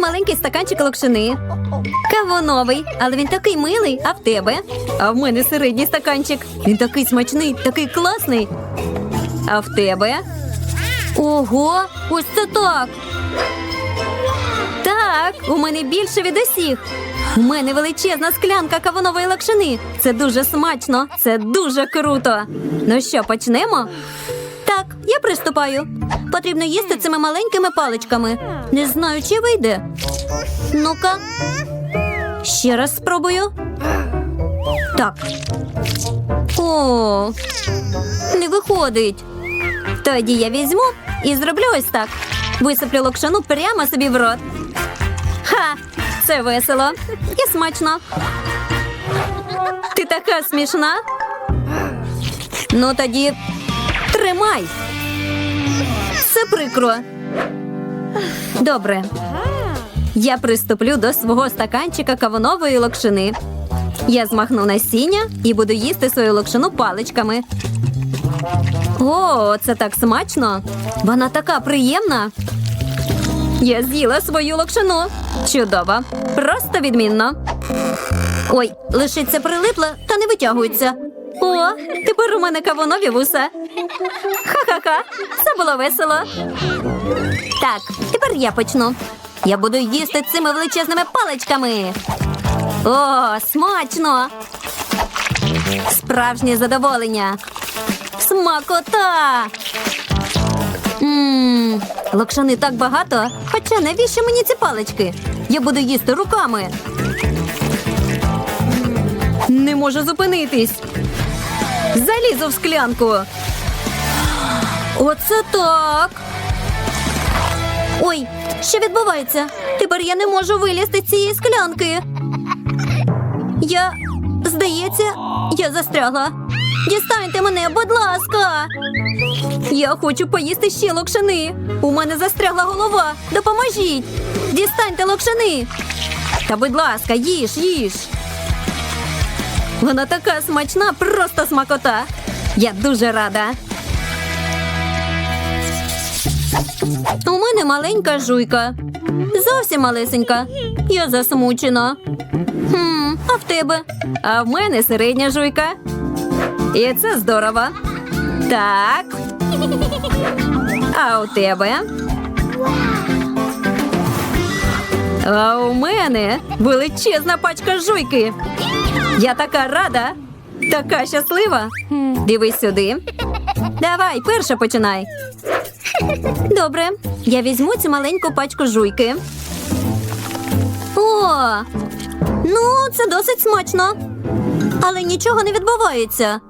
маленький стаканчик локшини. Кавуновий, але він такий милий, а в тебе? А в мене середній стаканчик. Він такий смачний, такий класний. А в тебе? Ого, ось це так. Так, у мене більше від усіх. У мене величезна склянка кавунової локшини. Це дуже смачно, це дуже круто. Ну що, почнемо? Так, я приступаю. Потрібно їсти цими маленькими паличками. Не знаю, чи вийде. Ну-ка. Ще раз спробую. Так. О, не виходить. Тоді я візьму і зроблю ось так. Висиплю локшину прямо собі в рот. Ха! Це весело і смачно. Ти така смішна. Ну тоді тримай. Це прикро. Добре. Я приступлю до свого стаканчика кавунової локшини. Я змахну насіння і буду їсти свою локшину паличками. О, це так смачно. Вона така приємна. Я з'їла свою локшину. Чудово. Просто відмінно. Ой, лишиться прилипла та не витягується. О, тепер у мене кавунові вуса. Ха-ха-ха, це було весело. Так, тепер я почну. Я буду їсти цими величезними паличками. О, смачно! Справжнє задоволення. Смакота! Ммм, локшани так багато. Хоча навіщо мені ці палички? Я буду їсти руками. Не можу зупинитись. Залізу в склянку. Оце так. Ой, що відбувається? Тепер я не можу вилізти з цієї склянки. Я, здається, я застрягла. Дістаньте мене, будь ласка. Я хочу поїсти ще локшини. У мене застрягла голова. Допоможіть. Дістаньте локшини. Та будь ласка, їж, їж. Вона така смачна, просто смакота. Я дуже рада. У мене маленька жуйка. Зовсім малесенька. Я засмучена. Хм, а в тебе? А в мене середня жуйка. І це здорово. Так. А у тебе? А у мене величезна пачка жуйки. Я така рада, така щаслива. Дивись сюди. Давай, перша починай. Добре, я візьму цю маленьку пачку жуйки. О, ну це досить смачно. Але нічого не відбувається.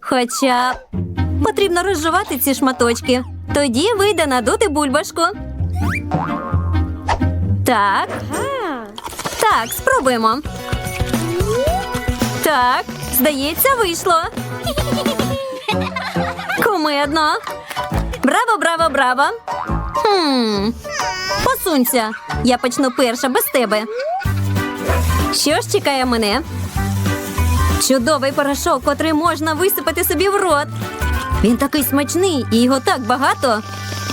Хоча потрібно розжувати ці шматочки. Тоді вийде надути бульбашку. Так. Так, спробуємо. Так, здається, вийшло. Кумедно. Браво, браво, браво. Хм. Посунься. Я почну перша без тебе. Що ж чекає мене? Чудовий порошок, котрий можна висипати собі в рот. Він такий смачний і його так багато.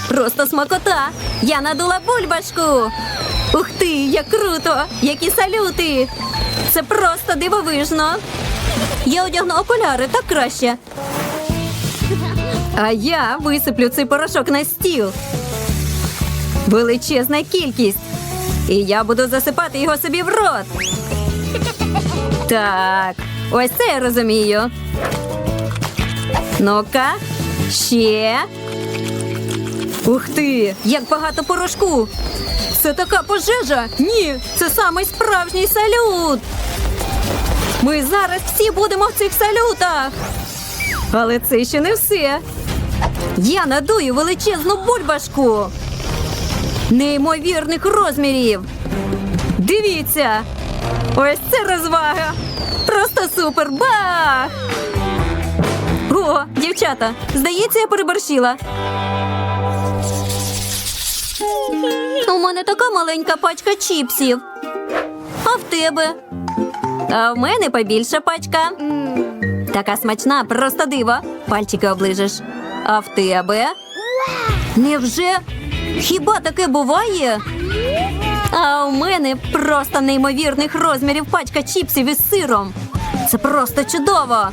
Просто смакота. Я надула бульбашку. Ух ти, як круто! Які салюти! Це просто дивовижно. Я одягну окуляри так краще. А я висиплю цей порошок на стіл. Величезна кількість. І я буду засипати його собі в рот. Так, ось це я розумію. Ну-ка, ще. Ух ти, як багато порошку. Це така пожежа. Ні, це самий справжній салют. Ми зараз всі будемо в цих салютах. Але це ще не все. Я надую величезну бульбашку. Неймовірних розмірів. Дивіться. Ось це розвага. Просто супер. Бах! О, дівчата, здається, я переборщила. У мене така маленька пачка чіпсів. А в тебе? А в мене побільша пачка. Така смачна, просто диво. Пальчики оближеш. А в тебе? Невже? Хіба таке буває? А у мене просто неймовірних розмірів пачка чіпсів із сиром. Це просто чудово.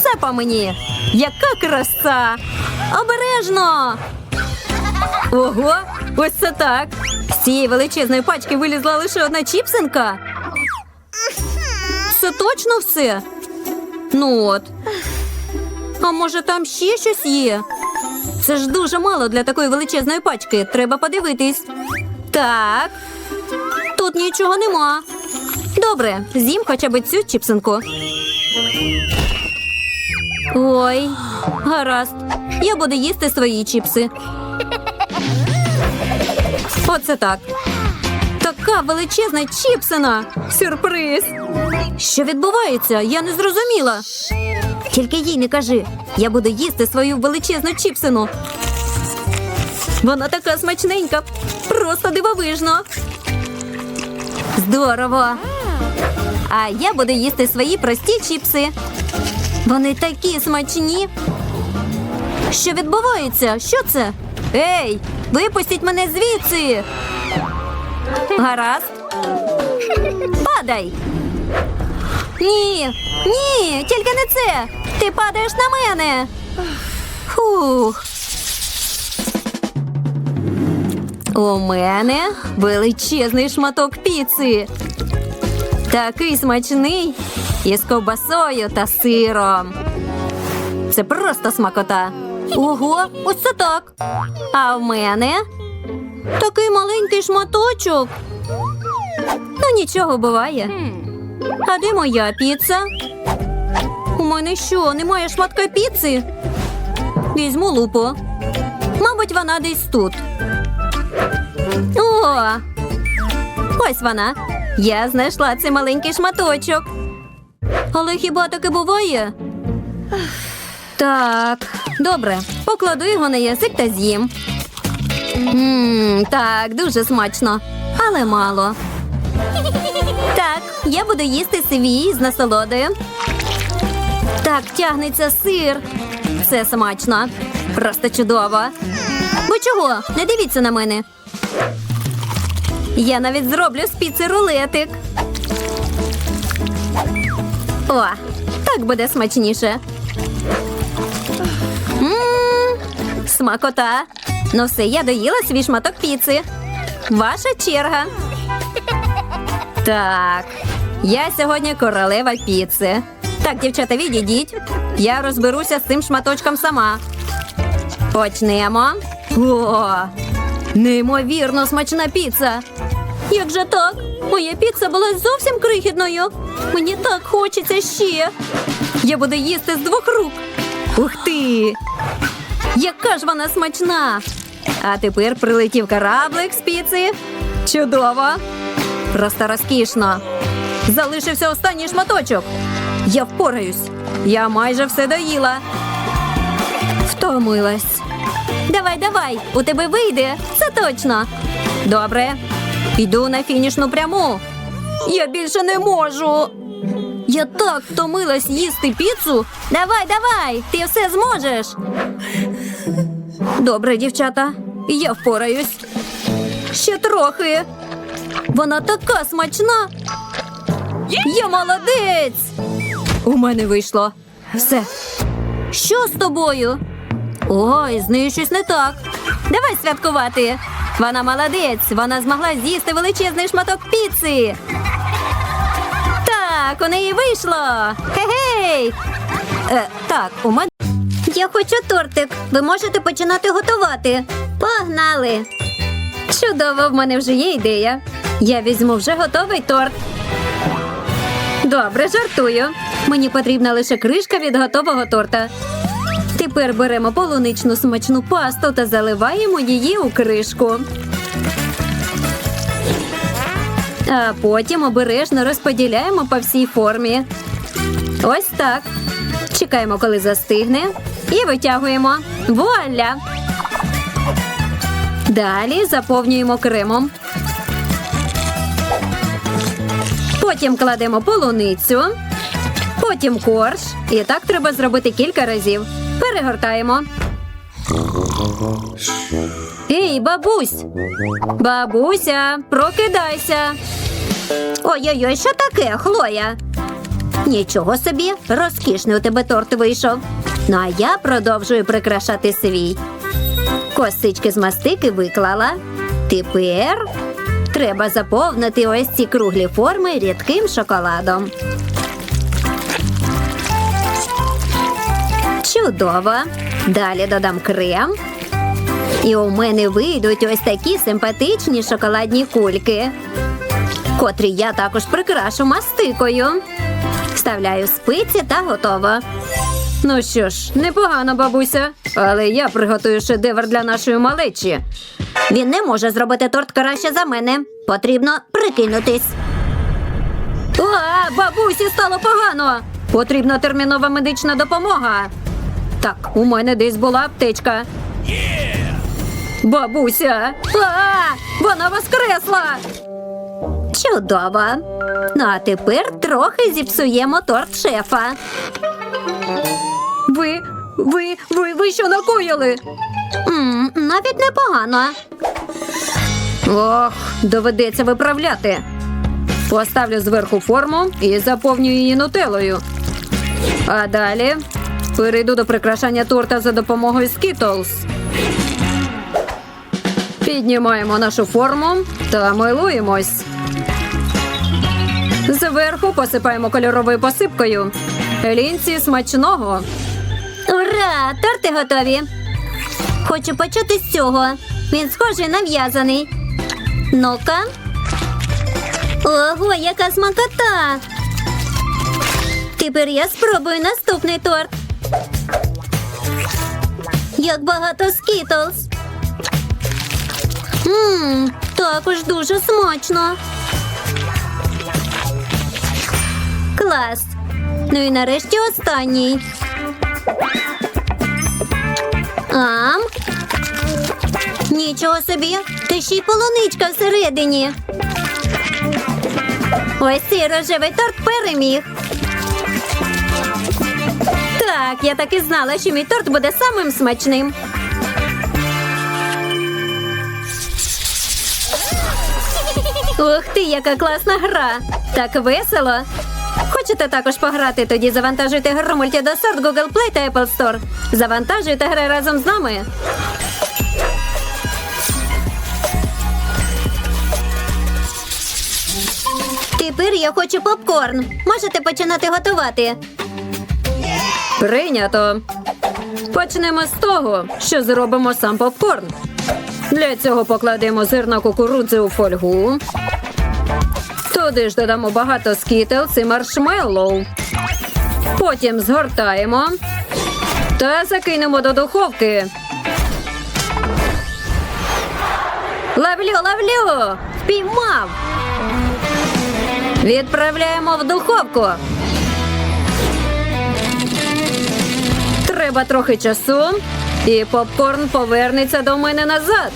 Це по мені. Яка краса! Обережно! Ого, ось це так. З цієї величезної пачки вилізла лише одна чіпсинка. Це точно все? Ну от. А може там ще щось є? Це ж дуже мало для такої величезної пачки. Треба подивитись. Так. Тут нічого нема. Добре, з'їм хоча б цю чіпсинку. Ой, гаразд. Я буду їсти свої чіпси. Оце так. Така величезна чіпсина. Сюрприз. Що відбувається? Я не зрозуміла. Тільки їй не кажи. Я буду їсти свою величезну чіпсину. Вона така смачненька, просто дивовижно. Здорово. А я буду їсти свої прості чіпси. Вони такі смачні. Що відбувається? Що це? Ей, випустіть мене звідси. Гаразд. Падай. Ні, ні, тільки не це. Ти падаєш на мене. Фух. У мене величезний шматок піци. Такий смачний із ковбасою та сиром. Це просто смакота. Ого, ось це так. А в мене такий маленький шматочок. Ну, нічого буває. А де моя піца? У мене що, немає шматка піци? Візьму лупу. Мабуть, вона десь тут. О! Ось вона. Я знайшла цей маленький шматочок. Але хіба таке буває? Так, добре. Покладу його на язик та з'їм. Ммм, так, дуже смачно, але мало. Так, я буду їсти свій з насолодою. Так, тягнеться сир. Все смачно. Просто чудово. Ви чого? Не дивіться на мене. Я навіть зроблю з піци рулетик. О, так буде смачніше. Мм, смакота. Ну все, я доїла свій шматок піци. Ваша черга. Так, я сьогодні королева піци. Так, дівчата, відійдіть. Я розберуся з цим шматочком сама. Почнемо. О, неймовірно смачна піца. Як же так? Моя піца була зовсім крихітною. Мені так хочеться ще. Я буду їсти з двох рук. Ух ти! Яка ж вона смачна! А тепер прилетів кораблик з піци. Чудово! Просто розкішно. Залишився останній шматочок. Я впораюсь. Я майже все доїла. Втомилась. Давай, давай, у тебе вийде. Це точно. Добре. Йду на фінішну пряму. Я більше не можу. Я так втомилась їсти піцу. Давай, давай, ти все зможеш. Добре, дівчата, я впораюсь. Ще трохи. Вона така смачна. Я молодець. У мене вийшло. Все. Що з тобою? Ой, з нею щось не так. Давай святкувати. Вона молодець. Вона змогла з'їсти величезний шматок піци. Так, у неї вийшло. Хе-гей. Е, так, у мене. Я хочу тортик. Ви можете починати готувати. Погнали. Чудово, в мене вже є ідея. Я візьму вже готовий торт. Добре, жартую. Мені потрібна лише кришка від готового торта. Тепер беремо полуничну смачну пасту та заливаємо її у кришку. А потім обережно розподіляємо по всій формі. Ось так. Чекаємо, коли застигне, і витягуємо. Вуаля! Далі заповнюємо кремом. Потім кладемо полуницю, потім корж. І так треба зробити кілька разів. Перегортаємо. Ей, бабусь! Бабуся, прокидайся. Ой-ой-ой, що таке, Хлоя? Нічого собі, розкішний у тебе торт вийшов. Ну а я продовжую прикрашати свій. Косички з мастики виклала. Тепер треба заповнити ось ці круглі форми рідким шоколадом. Чудово. Далі додам крем. І у мене вийдуть ось такі симпатичні шоколадні кульки, котрі я також прикрашу мастикою. Вставляю спиці та готово. Ну що ж, непогано, бабуся, але я приготую шедевр для нашої малечі. Він не може зробити торт краще за мене. Потрібно прикинутись. А, бабусі стало погано. Потрібна термінова медична допомога. Так, у мене десь була аптечка. Бабуся! А, вона воскресла! Чудово! Ну а тепер трохи зіпсуємо торт шефа. Ви, ви, ви, ви що накоїли? м навіть непогано. Ох, доведеться виправляти. Поставлю зверху форму і заповню її нутелою. А далі перейду до прикрашання торта за допомогою Skittles. Піднімаємо нашу форму та милуємось. Зверху посипаємо кольоровою посипкою. Лінці смачного. Ура! Торти готові. Хочу почати з цього. Він схожий на в'язаний. Ну-ка. Ого, яка смакота! Тепер я спробую наступний торт. Як багато скітлз. Ммм, також дуже смачно. Клас. Ну і нарешті останній. Ам. Нічого собі, та ще й полуничка всередині. Ось цей рожевий торт переміг. Так, я так і знала, що мій торт буде самим смачним. Ух ти, яка класна гра! Так весело. Хочете також пограти? Тоді завантажуйте гру мультидосорт Google Play та Apple Store. Завантажуйте гри разом з нами. Тепер я хочу попкорн. Можете починати готувати. Прийнято. Почнемо з того, що зробимо сам попкорн. Для цього покладемо зерна кукурудзи у фольгу. Туди ж додамо багато скітлс і маршмеллоу. Потім згортаємо та закинемо до духовки. Ловлю, ловлю! Впіймав! Відправляємо в духовку. Треба трохи часу, і попкорн повернеться до мене назад.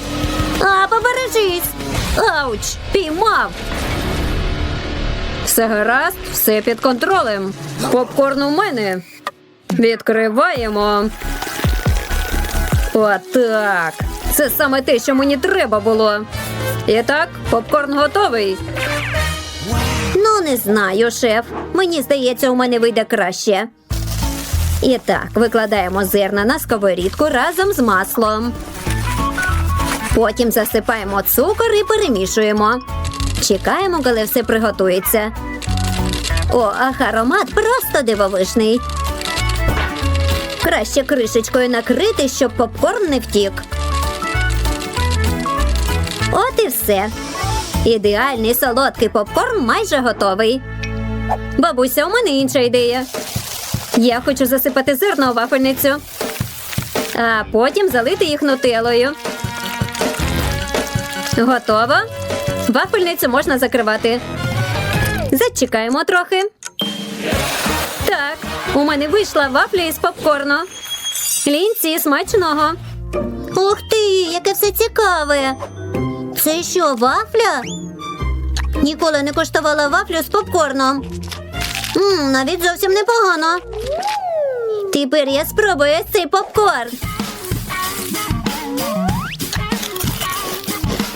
А, побережись! Ауч! Піймав! Все гаразд, все під контролем. Попкорн у мене. Відкриваємо. Отак. Це саме те, що мені треба було. І так, попкорн готовий. Ну, не знаю, шеф. Мені здається, у мене вийде краще. І так, викладаємо зерна на сковорідку разом з маслом. Потім засипаємо цукор і перемішуємо. Чекаємо, коли все приготується. О, ах, аромат просто дивовижний. Краще кришечкою накрити, щоб попкорн не втік. От і все. Ідеальний солодкий попкорн майже готовий. Бабуся, у мене інша ідея. Я хочу засипати зерно у вафельницю, а потім залити їх нутелою. Готово. Вафельницю можна закривати. Зачекаємо трохи. Так, у мене вийшла вафля із попкорну. Лінці смачного. Ух ти, яке все цікаве. Це що, вафля? Ніколи не коштувала вафлю з попкорном. М, навіть зовсім непогано. Тепер я спробую цей попкорн.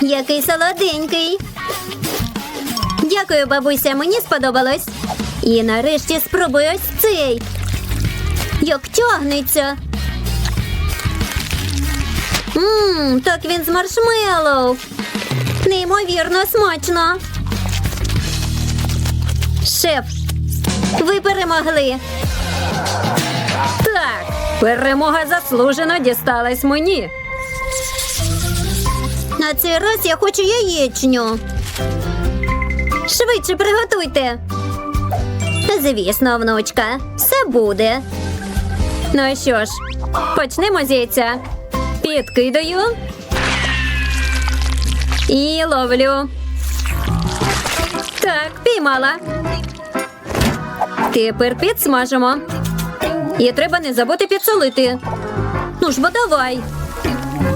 Який солоденький. Дякую, бабуся, мені сподобалось. І нарешті спробую ось цей. Як тягнеться. Ммм, так він з маршмеллоу. Неймовірно смачно. Шеф, ви перемогли. Так, перемога заслужено дісталась мені. На цей раз я хочу яєчню. Швидше приготуйте. Звісно, внучка, все буде. Ну що ж, почнемо з яйця. Підкидаю. І ловлю. Так, піймала. Тепер підсмажимо. І треба не забути підсолити. Ну ж бо давай.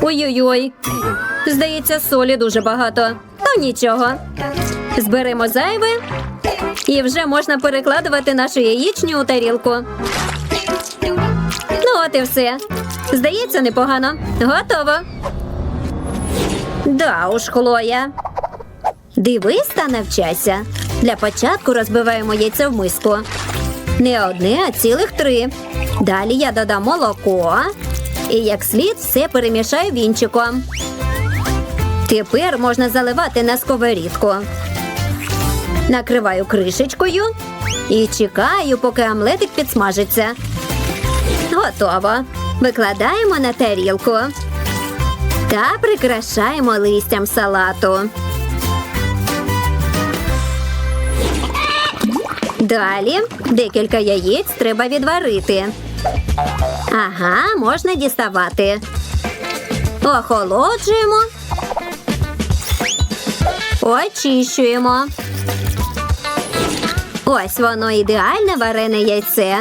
Ой-ой-ой. Здається, солі дуже багато. Ну нічого. Зберемо зайве і вже можна перекладувати нашу яєчню у тарілку. Ну, от і все. Здається, непогано. Готово. Да уж, Хлоя. Дивись та навчайся. Для початку розбиваємо яйце в миску. Не одне, а цілих три. Далі я додам молоко. І як слід все перемішаю вінчиком. Тепер можна заливати на сковорідку. Накриваю кришечкою і чекаю, поки омлетик підсмажиться. Готово. Викладаємо на тарілку та прикрашаємо листям салату. Далі декілька яєць треба відварити. Ага, можна діставати. Охолоджуємо. Очищуємо. Ось воно ідеальне варене яйце.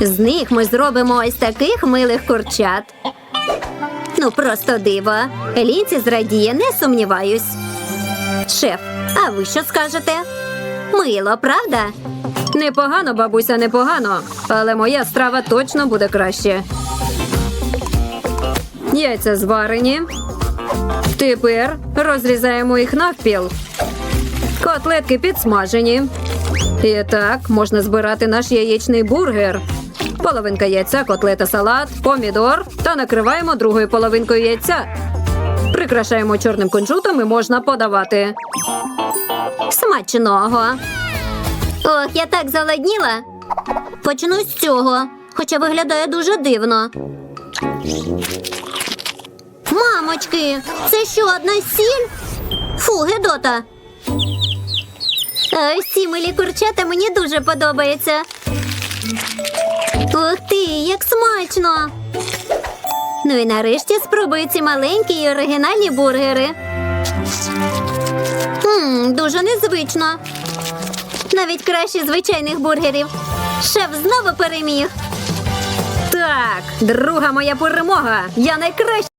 З них ми зробимо ось таких милих курчат. Ну, просто диво. Лінці зрадіє, не сумніваюсь. Шеф, а ви що скажете? Мило, правда? Непогано, бабуся, непогано. Але моя страва точно буде краще. Яйця зварені. Тепер розрізаємо їх навпіл. Котлетки підсмажені. І так можна збирати наш яєчний бургер. Половинка яйця, котлета, салат, помідор та накриваємо другою половинкою яйця. Прикрашаємо чорним кунжутом і можна подавати. Смачного. Ох, я так заладніла. Почну з цього, хоча виглядає дуже дивно. Мамочки, це що, одна сіль? Фу, Гедота. А ці милі курчата мені дуже подобаються. Ух ти, як смачно! Ну і нарешті спробую ці маленькі і оригінальні бургери. Ммм, дуже незвично. Навіть краще звичайних бургерів. Шеф знову переміг. Так, друга моя перемога. Я найкраща.